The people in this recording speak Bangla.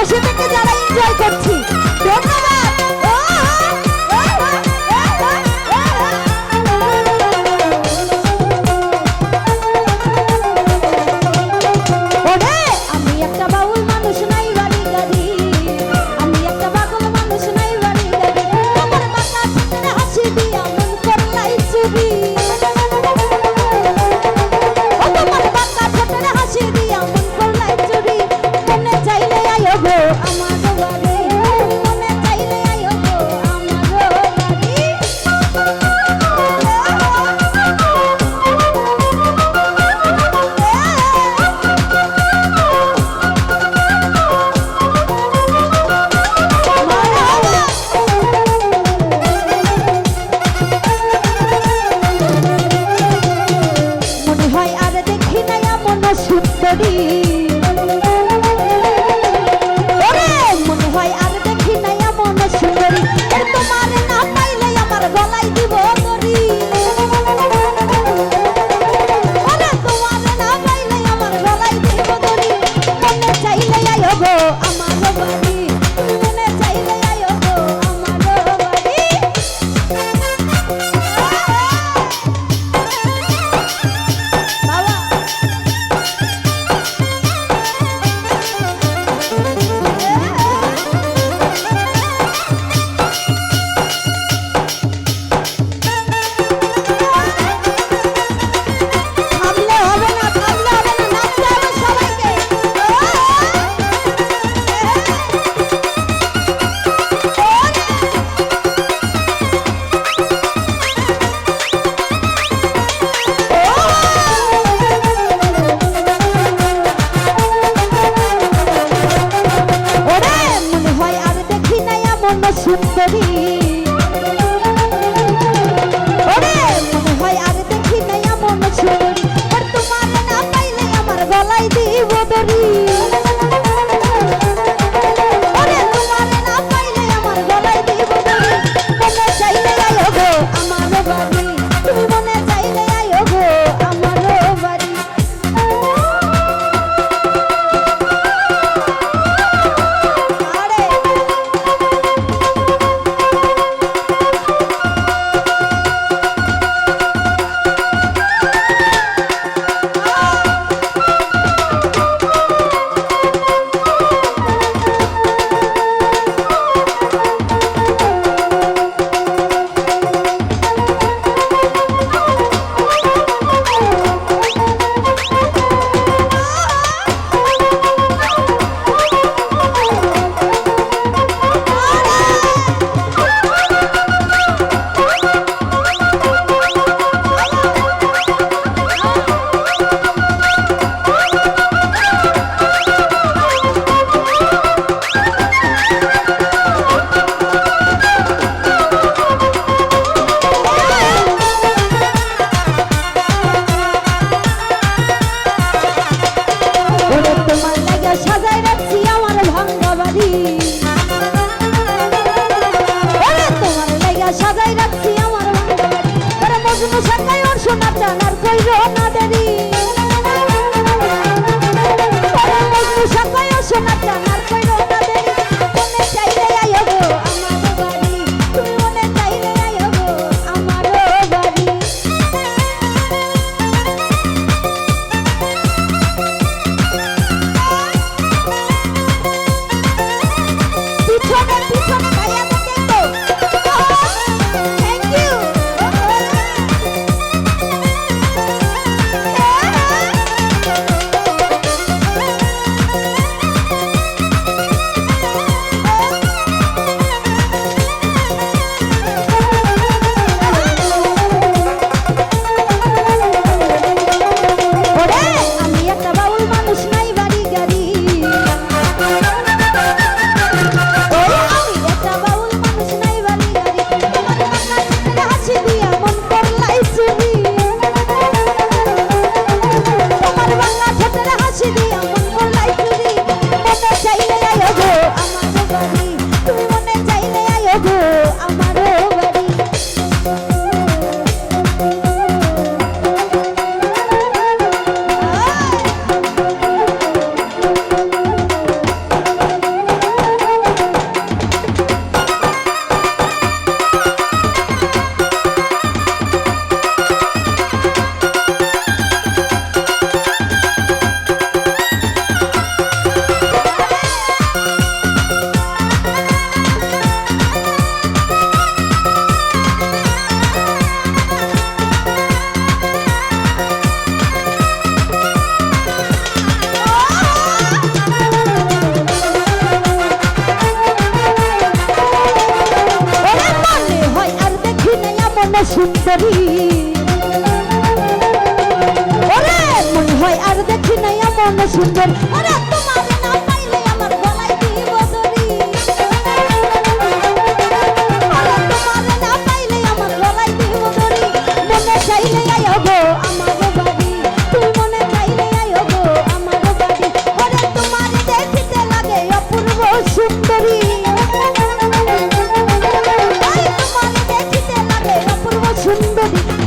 বসে থেকে যারা এনজয় করছি। ধন্যবাদ। সুন্দরী। মনে হয় আর দেখি না এমন সুন্দরী তোমার না পাইলে আমার গলায় দিব শুনে সাকায় ওর শোনা চালার কইল না দেরি। সুন্দরী। ওরে মনে হয় আর দেখি নাই এমন সুন্দর। ওরে যদি